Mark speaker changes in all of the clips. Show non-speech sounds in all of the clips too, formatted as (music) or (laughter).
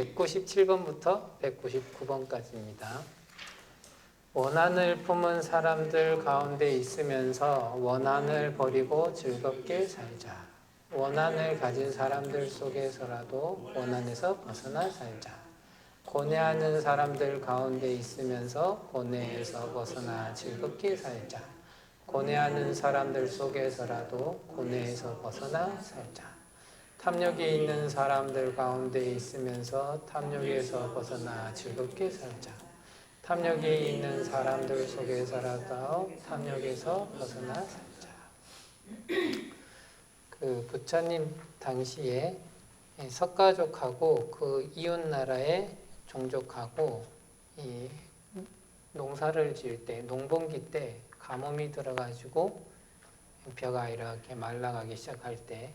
Speaker 1: 197번부터 199번까지입니다. 원한을 품은 사람들 가운데 있으면서 원한을 버리고 즐겁게 살자. 원한을 가진 사람들 속에서라도 원한에서 벗어나 살자. 고뇌하는 사람들 가운데 있으면서 고뇌에서 벗어나 즐겁게 살자. 고뇌하는 사람들 속에서라도 고뇌에서 벗어나 살자. 탐욕이 있는 사람들 가운데 있으면서 탐욕에서 벗어나 즐겁게 살자. 탐욕이 있는 사람들 속에서라도 탐욕에서 벗어나 살자. 그 부처님 당시에 석가족하고 그 이웃 나라의 종족하고 이 농사를 지을 때 농번기 때 가뭄이 들어가지고 벼가 이렇게 말라가기 시작할 때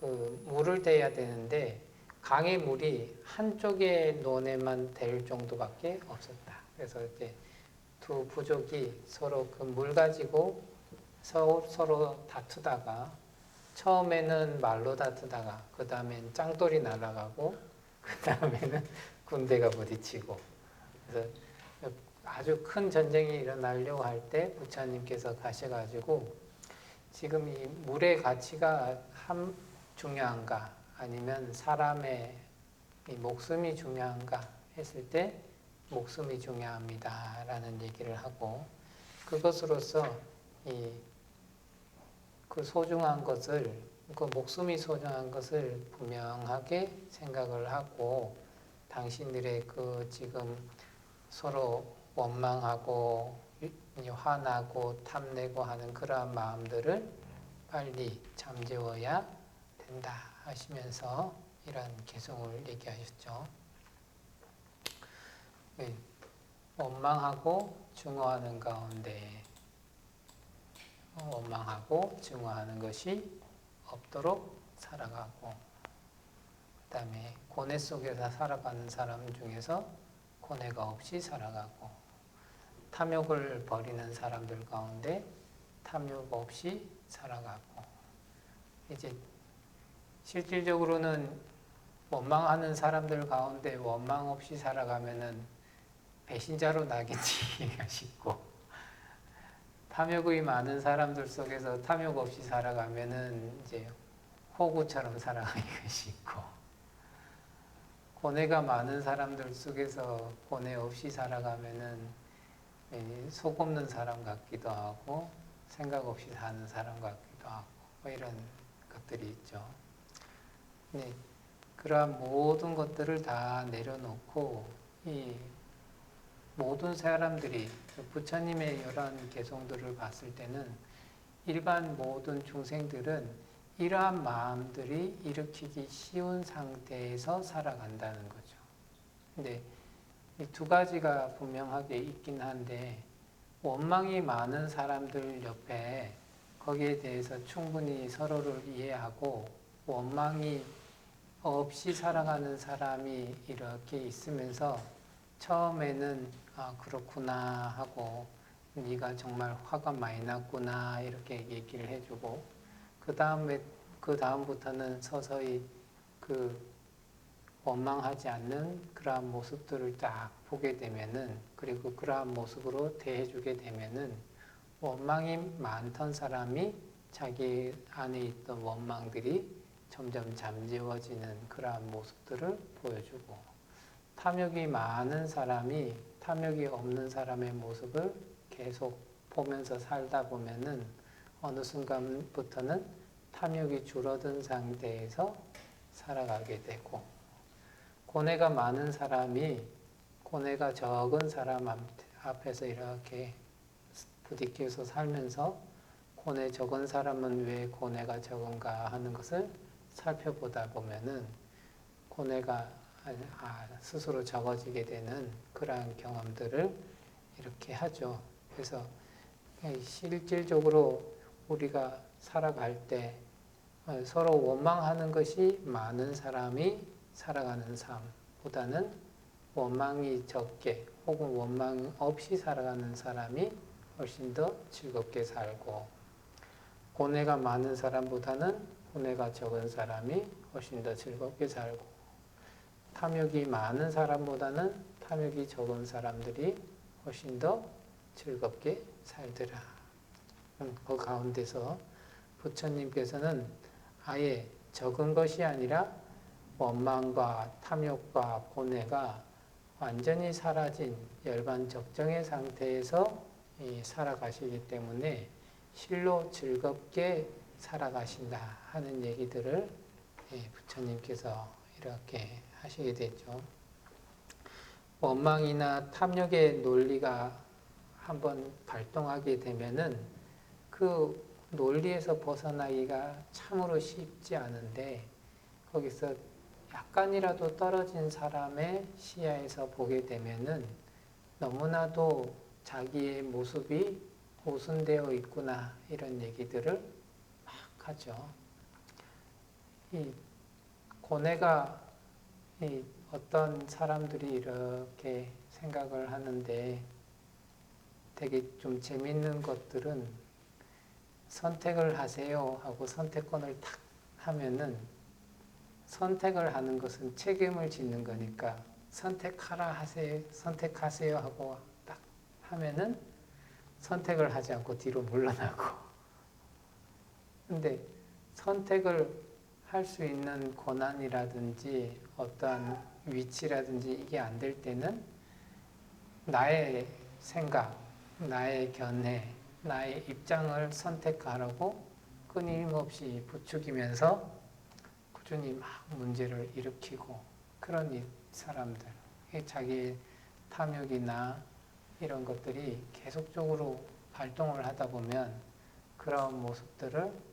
Speaker 1: 그 물을 대야 되는데 강의 물이 한쪽의 논에만 될 정도밖에 없었다. 그래서 이제 두 부족이 서로 그 물 가지고 서로, 서로 다투다가 처음에는 말로 다투다가 그 다음엔 짱돌이 날아가고 그 다음에는 (laughs) 군대가 부딪히고 그래서 아주 큰 전쟁이 일어나려고 할 때 부처님께서 가셔가지고 지금 이 물의 가치가 한 중요한가? 아니면 사람의 이 목숨이 중요한가? 했을 때 목숨이 중요합니다 라는 얘기를 하고 그것으로서 이 그 소중한 것을 그 목숨이 소중한 것을 분명하게 생각을 하고 당신들의 그 지금 서로 원망하고 화나고 탐내고 하는 그러한 마음들을 빨리 잠재워야 된다 하시면서 이런 개성을 얘기하셨죠. 네, 원망하고 증오하는 가운데 원망하고 증오하는 것이 없도록 살아가고 그 다음에 고뇌 속에서 살아가는 사람 중에서 고뇌가 없이 살아가고 탐욕을 버리는 사람들 가운데 탐욕 없이 살아가고 이제 실질적으로는 원망하는 사람들 가운데 원망 없이 살아가면은 배신자로 나겠지가 (laughs) 싶고 탐욕이 많은 사람들 속에서 탐욕 없이 살아가면은 이제 호구처럼 살아가기가 (laughs) 쉽고 고뇌가 많은 사람들 속에서 고뇌 없이 살아가면은 속 없는 사람 같기도 하고 생각 없이 사는 사람 같기도 하고 뭐 이런 것들이 있죠. 네, 그러한 모든 것들을 다 내려놓고 이 모든 사람들이 부처님의 이러한 개성들을 봤을 때는 일반 모든 중생들은 이러한 마음들이 일으키기 쉬운 상태에서 살아간다는 거죠. 근데 이두 가지가 분명하게 있긴 한데 원망이 많은 사람들 옆에 거기에 대해서 충분히 서로를 이해하고 원망이 없이 살아가는 사람이 이렇게 있으면서 처음에는 아 그렇구나 하고 네가 정말 화가 많이 났구나 이렇게 얘기를 해주고 그 다음에 그 다음부터는 서서히 그 원망하지 않는 그러한 모습들을 딱 보게 되면은 그리고 그러한 모습으로 대해주게 되면은 원망이 많던 사람이 자기 안에 있던 원망들이 점점 잠재워지는 그러한 모습들을 보여주고 탐욕이 많은 사람이 탐욕이 없는 사람의 모습을 계속 보면서 살다 보면은 어느 순간부터는 탐욕이 줄어든 상태에서 살아가게 되고 고뇌가 많은 사람이 고뇌가 적은 사람 앞에서 이렇게 부딪혀서 살면서 고뇌 적은 사람은 왜 고뇌가 적은가 하는 것을 살펴보다 보면은 고뇌가 아, 스스로 적어지게 되는 그러한 경험들을 이렇게 하죠. 그래서 실질적으로 우리가 살아갈 때 서로 원망하는 것이 많은 사람이 살아가는 삶보다는 원망이 적게 혹은 원망 없이 살아가는 사람이 훨씬 더 즐겁게 살고 고뇌가 많은 사람보다는 고뇌가 적은 사람이 훨씬 더 즐겁게 살고 탐욕이 많은 사람보다는 탐욕이 적은 사람들이 훨씬 더 즐겁게 살더라. 그 가운데서 부처님께서는 아예 적은 것이 아니라 원망과 탐욕과 고뇌가 완전히 사라진 열반 적정의 상태에서 이 살아가시기 때문에 실로 즐겁게 살아가신다 하는 얘기들을 예, 부처님께서 이렇게 하시게 되죠. 원망이나 탐욕의 논리가 한번 발동하게 되면은 그 논리에서 벗어나기가 참으로 쉽지 않은데 거기서 약간이라도 떨어진 사람의 시야에서 보게 되면은 너무나도 자기의 모습이 오순되어 있구나 이런 얘기들을 막 하죠. 이 고뇌가 이 어떤 사람들이 이렇게 생각을 하는데 되게 좀 재밌는 것들은 선택을 하세요 하고 선택권을 탁 하면은 선택을 하는 것은 책임을 짓는 거니까 선택하라 하세요 선택하세요 하고 딱 하면은 선택을 하지 않고 뒤로 물러나고 근데 선택을 할 수 있는 권한이라든지 어떠한 위치라든지 이게 안 될 때는 나의 생각, 나의 견해, 나의 입장을 선택하라고 끊임없이 부추기면서 꾸준히 막 문제를 일으키고 그런 이 사람들, 자기의 탐욕이나 이런 것들이 계속적으로 발동을 하다 보면 그런 모습들을 막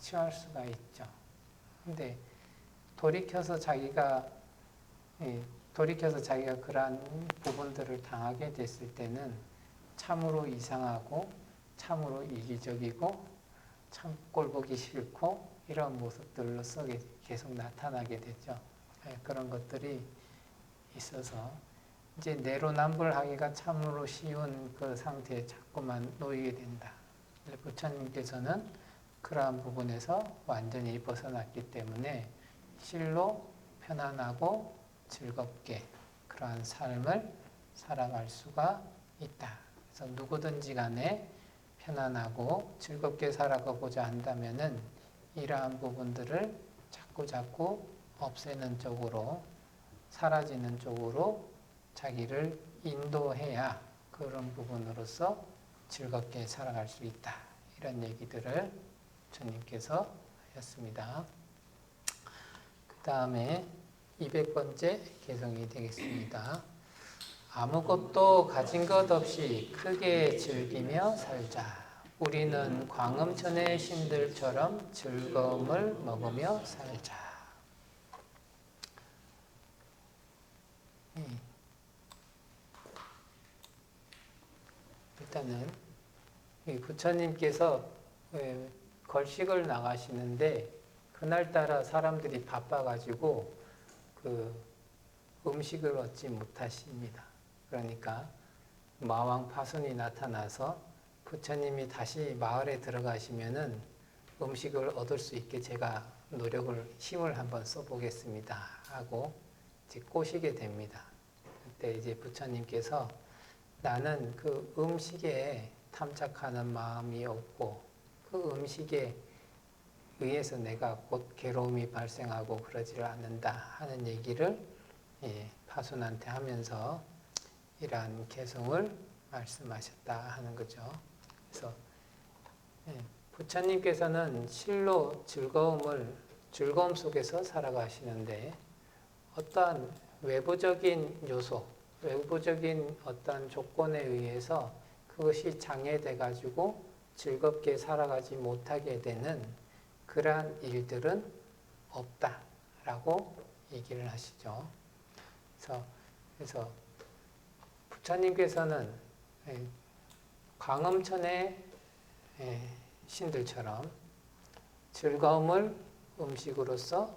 Speaker 1: 취할 수가 있죠. 근데 돌이켜서 자기가 예, 돌이켜서 자기가 그러한 부분들을 당하게 됐을 때는 참으로 이상하고 참으로 이기적이고 참 꼴보기 싫고 이런 모습들로서 계속 나타나게 되죠. 예, 그런 것들이 있어서 이제 내로남불하기가 참으로 쉬운 그 상태에 자꾸만 놓이게 된다. 부처님께서는 그러한 부분에서 완전히 벗어났기 때문에 실로 편안하고 즐겁게 그러한 삶을 살아갈 수가 있다. 그래서 누구든지 간에 편안하고 즐겁게 살아가고자 한다면은 이러한 부분들을 자꾸 자꾸 없애는 쪽으로 사라지는 쪽으로 자기를 인도해야 그런 부분으로서 즐겁게 살아갈 수 있다. 이런 얘기들을 주님께서 하셨습니다. 그 다음에 200번째 개성이 되겠습니다. 아무것도 가진 것 없이 크게 즐기며 살자. 우리는 광음천의 신들처럼 즐거움을 먹으며 살자. 음. 일단은 부처님께서 걸식을 나가시는데 그날따라 사람들이 바빠가지고 그 음식을 얻지 못하십니다. 그러니까 마왕 파손이 나타나서 부처님이 다시 마을에 들어가시면은 음식을 얻을 수 있게 제가 노력을 힘을 한번 써보겠습니다 하고 이제 꼬시게 됩니다. 그때 이제 부처님께서 나는 그 음식에 탐착하는 마음이 없고 그 음식에 의해서 내가 곧 괴로움이 발생하고 그러지를 않는다 하는 얘기를 예, 파손한테 하면서 이러한 개성을 말씀하셨다 하는 거죠. 그래서 예, 부처님께서는 실로 즐거움을 즐거움 속에서 살아가시는데 어떠한 외부적인 요소, 외부적인 어떠한 조건에 의해서 그것이 장애돼 가지고 즐겁게 살아가지 못하게 되는 그러한 일들은 없다라고 얘기를 하시죠. 그래서, 그래서 부처님께서는 예, 광음천의 예, 신들처럼 즐거움을 음식으로서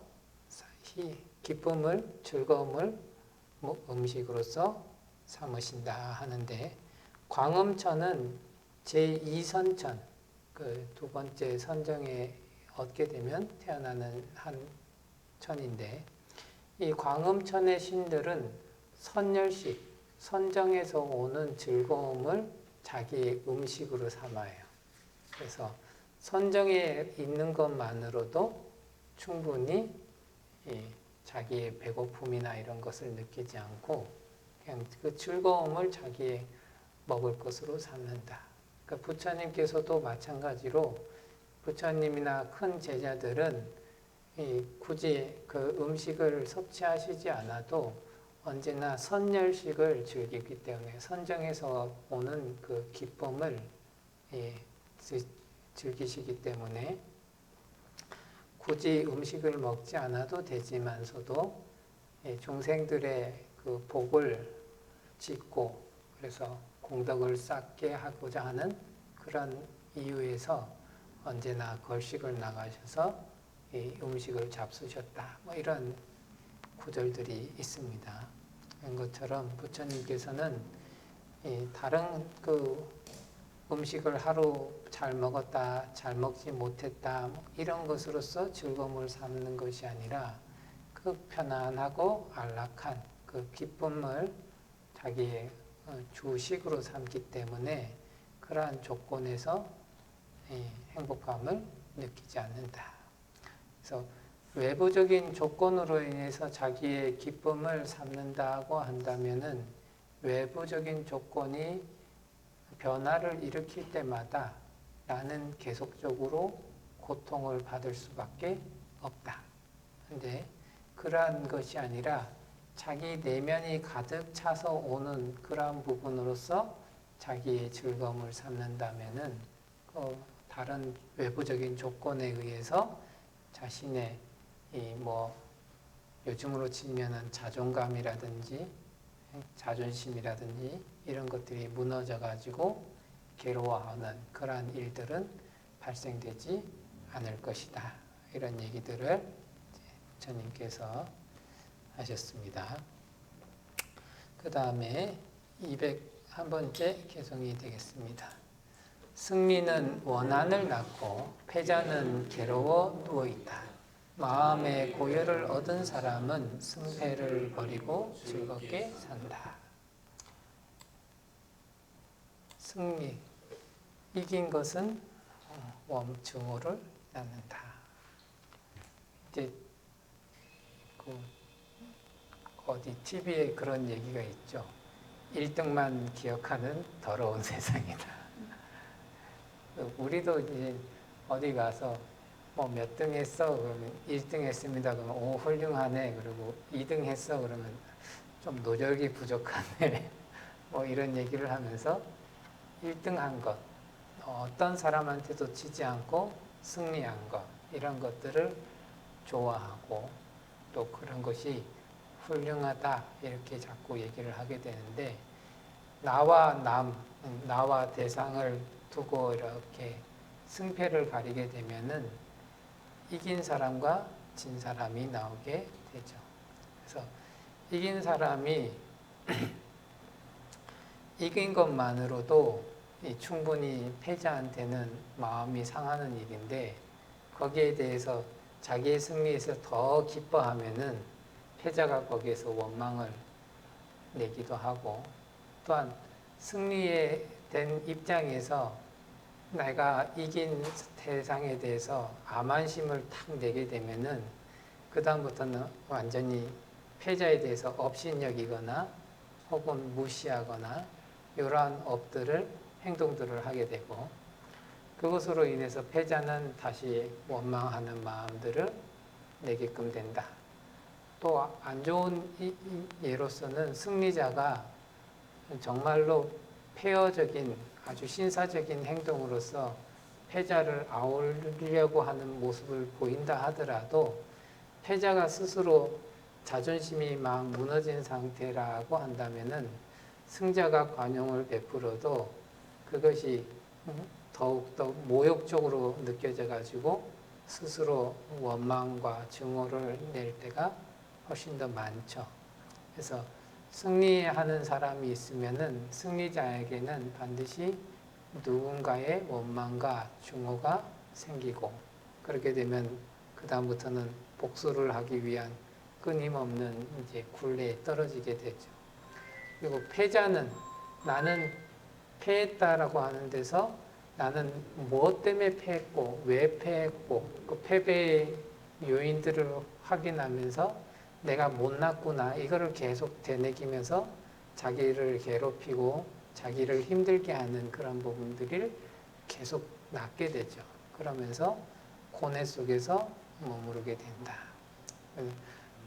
Speaker 1: 기쁨을 즐거움을 뭐 음식으로서 삼으신다 하는데 광음천은 제2선천 그 두 번째 선정에 얻게 되면 태어나는 한 천인데 이 광음천의 신들은 선열식, 선정에서 오는 즐거움을 자기의 음식으로 삼아요. 그래서 선정에 있는 것만으로도 충분히 이 자기의 배고픔이나 이런 것을 느끼지 않고 그냥 그 즐거움을 자기의 먹을 것으로 삼는다. 그러니까 부처님께서도 마찬가지로 부처님이나 큰 제자들은 이 굳이 그 음식을 섭취하시지 않아도 언제나 선열식을 즐기기 때문에 선정에서 오는 그 기쁨을 예, 즐- 즐기시기 때문에 굳이 음식을 먹지 않아도 되지만서도 예, 종생들의 그 복을 짓고 그래서 공덕을 쌓게 하고자 하는 그런 이유에서 언제나 걸식을 나가셔서 이 음식을 잡수셨다. 뭐 이런 구절들이 있습니다. 그런 것처럼 부처님께서는 이 다른 그 음식을 하루 잘 먹었다, 잘 먹지 못했다 뭐 이런 것으로서 즐거움을 삼는 것이 아니라 그 편안하고 안락한 그 기쁨을 자기의 어, 주식으로 삼기 때문에 그러한 조건에서 이 행복감을 느끼지 않는다. 그래서 외부적인 조건으로 인해서 자기의 기쁨을 삼는다고 한다면은 외부적인 조건이 변화를 일으킬 때마다 나는 계속적으로 고통을 받을 수밖에 없다. 근데 그러한 것이 아니라 자기 내면이 가득 차서 오는 그러한 부분으로서 자기의 즐거움을 삼는다면은 그 다른 외부적인 조건에 의해서 자신의 이뭐 요즘으로 치면은 자존감이라든지 자존심이라든지 이런 것들이 무너져 가지고 괴로워하는 그러한 일들은 발생되지 않을 것이다. 이런 얘기들을 부처님께서 하셨습니다. 그 다음에 201번째 개성이 되겠습니다. 승리는 원한을 낳고 패자는 괴로워 누워있다. 마음의 고열을 얻은 사람은 승패를 버리고 즐겁게 산다. 승리, 이긴 것은 웜증오를 낳는다. 이제 그 어디 TV에 그런 얘기가 있죠. 1등만 기억하는 더러운 (laughs) 세상이다. 우리도 이제 어디 가서 뭐 몇 등 했어? 그러면 1등 했습니다. 그러면 오 훌륭하네. 그리고 2등 했어? 그러면 좀 노력이 부족하네. (laughs) 뭐 이런 얘기를 하면서 1등 한 것, 어떤 사람한테도 지지 않고 승리한 것, 이런 것들을 좋아하고 또 그런 것이 훌륭하다 이렇게 자꾸 얘기를 하게 되는데 나와 남, 나와 대상을 두고 이렇게 승패를 가리게 되면은 이긴 사람과 진 사람이 나오게 되죠. 그래서 이긴 사람이 (clears throat) 이긴 것만으로도 이 충분히 패자한테는 마음이 상하는 일인데 거기에 대해서 자기의 승리에서 더 기뻐하면은 패자가 거기에서 원망을 내기도 하고 또한 승리에 된 입장에서 내가 이긴 대상에 대해서 암안심을 탁 내게 되면은 그 다음부터는 완전히 패자에 대해서 업신여기거나 혹은 무시하거나 이러한 업들을 행동들을 하게 되고 그것으로 인해서 패자는 다시 원망하는 마음들을 내게끔 된다. 또 안 좋은 예로서는 승리자가 정말로 폐허적인 아주 신사적인 행동으로서 패자를 아우르려고 하는 모습을 보인다 하더라도 패자가 스스로 자존심이 막 무너진 상태라고 한다면은 승자가 관용을 베풀어도 그것이 더욱더 모욕적으로 느껴져 가지고 스스로 원망과 증오를 낼 때가 훨씬 더 많죠. 그래서 승리하는 사람이 있으면은 승리자에게는 반드시 누군가의 원망과 증오가 생기고 그렇게 되면 그 다음부터는 복수를 하기 위한 끊임없는 이제 굴레에 떨어지게 되죠. 그리고 패자는 나는 패했다라고 하는 데서 나는 무엇 때문에 패했고 왜 패했고 그 패배의 요인들을 확인하면서 내가 못났구나 이거를 계속 되새기면서 자기를 괴롭히고 자기를 힘들게 하는 그런 부분들을 계속 낳게 되죠. 그러면서 고뇌 속에서 머무르게 된다.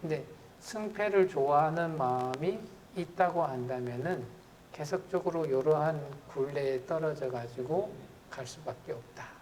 Speaker 1: 근데 승패를 좋아하는 마음이 있다고 한다면은 계속적으로 이러한 굴레에 떨어져 가지고 갈 수밖에 없다.